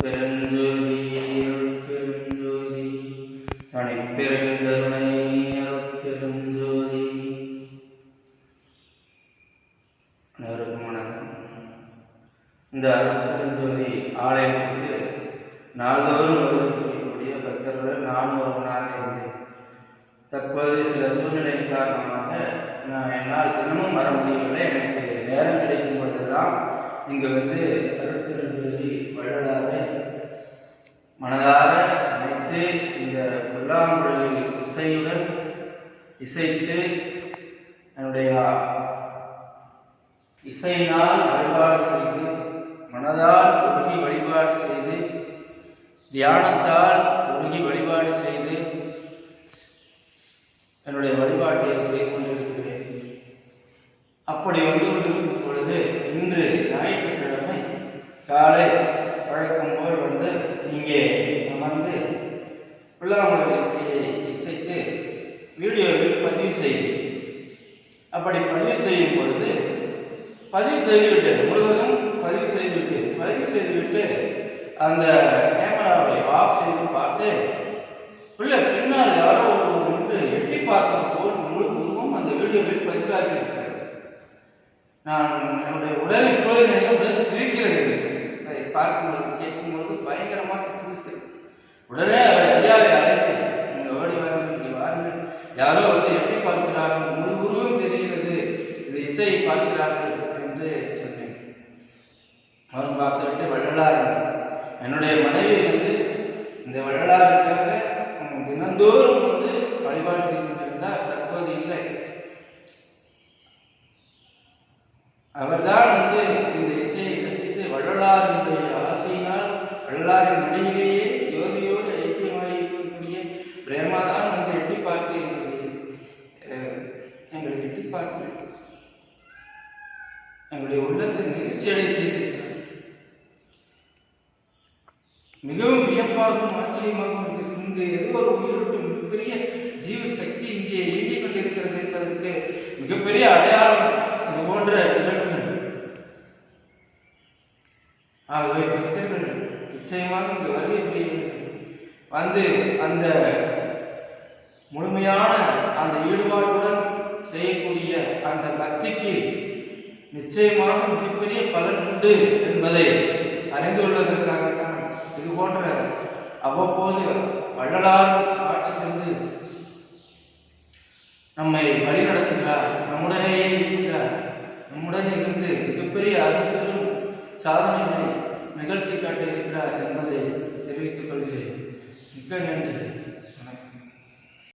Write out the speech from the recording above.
அருட்பெருஞ்சோதி அருட்பெருஞ்சோதி. தனிப்பெருங்கருணை அருட்பெருஞ்சோதி. அனைவருக்கும் வணக்கம். இந்த அருட்பெருஞ்சோதி ஆலயத்திற்கு நாள்தோறும் வருவக்கூடிய பக்தர்களுடன் நான் ஒருவனாக இருந்தேன். தற்போது சில சூழ்நிலை காரணமாக நான் என்னால் தினமும் வர முடியவில்லை. எனக்கு நேரம் கிடைக்கும் பொழுதெல்லாம் இங்கு வந்து அருட் வள்ளலாரை மனதார நினைத்து இந்த புல்லாங்குழலில் இசையுடன் இசைத்து என்னுடைய இசையினால் வழிபாடு செய்து மனதால் உருகி வழிபாடு செய்து தியானத்தால் உருகி வழிபாடு செய்து என்னுடைய வழிபாட்டை செய்து கொண்டிருக்கிறேன். அப்படி வந்து கொண்டிருக்கும் பொழுது இன்று ஞாயிற்றுக்கிழமை காலை வழக்கம் போல் வந்து இங்கே அமர்ந்து புல்லாங்குழல் இசையை இசைத்து வீடியோவில் பதிவு செய்தேன் அப்படி பதிவு செய்யும் பொழுது பதிவு செய்துவிட்டு முழுவதும் பதிவு செய்துவிட்டு பதிவு செய்துவிட்டு அந்த கேமராவை ஆஃப் செய்து பார்த்து உள்ள பின்னால் யாரோ ஒருவர் வந்து எட்டி பார்க்கும் போல் முழு உருவம் அந்த வீடியோவில் பதிவாகி இருக்கிறது. நான் என்னுடைய உடல் இப்பொழுது உடல் சிரிக்கிறது அதை பார்க்கும்போது கேட்கும்பொழுது பயங்கரமாக சிரிக்கிறது உடனே அவர் இது இசையை பார்க்கிறார்கள் என்று சொன்னேன். அவர் பார்த்துவிட்டு வள்ளலார் என்னுடைய மனைவி வந்து இந்த வள்ளலாருக்காக தினந்தோறும் வந்து வழிபாடு செய்து கொண்டிருந்தால் தற்போது இல்லை. அவர்தான் வந்து இந்த இசையை ரசித்து வள்ளலாருடைய ஆசையினால் வள்ளலாரின் மடியிலேயே ஜோதியோடு ஐக்கியமாக இருக்கக்கூடிய பிரேமாதான் வந்து எட்டி பார்த்து எங்களுடைய எங்களை எட்டி பார்த்து எங்களுடைய உள்ளத்தை நெகிழ்ச்சியடை செய்திருக்கிறார் மிகவும் வியப்பாகவும் ஆச்சரியமாகவும் இங்கு ஏதோ ஒரு உயிரோட்டம் மிகப்பெரிய ஜீவ சக்தி இங்கே இயங்கிக் கொண்டிருக்கிறது என்பதற்கு மிகப்பெரிய அடையாளம் இது போன்ற நிகழ்வுகள். ஆகவே பக்தர்கள் நிச்சயமாக இங்கு வருகை புரிய வந்து அந்த முழுமையான அந்த ஈடுபாட்டுடன் செய்யக்கூடிய அந்த பக்திக்கு நிச்சயமாக மிகப்பெரிய பலன் உண்டு என்பதை அறிந்து கொள்வதற்காகத்தான் இது போன்ற அவ்வப்போது வள்ளலார் ஆட்சி தந்து நம்மை வழிநடத்துகிறார். நம்முடனேயே இருக்கிறார். நம்முடன் இருந்து மிகப்பெரிய அற்புதம் சாதனைகளை நிகழ்த்தி காட்டியிருக்கிறார்.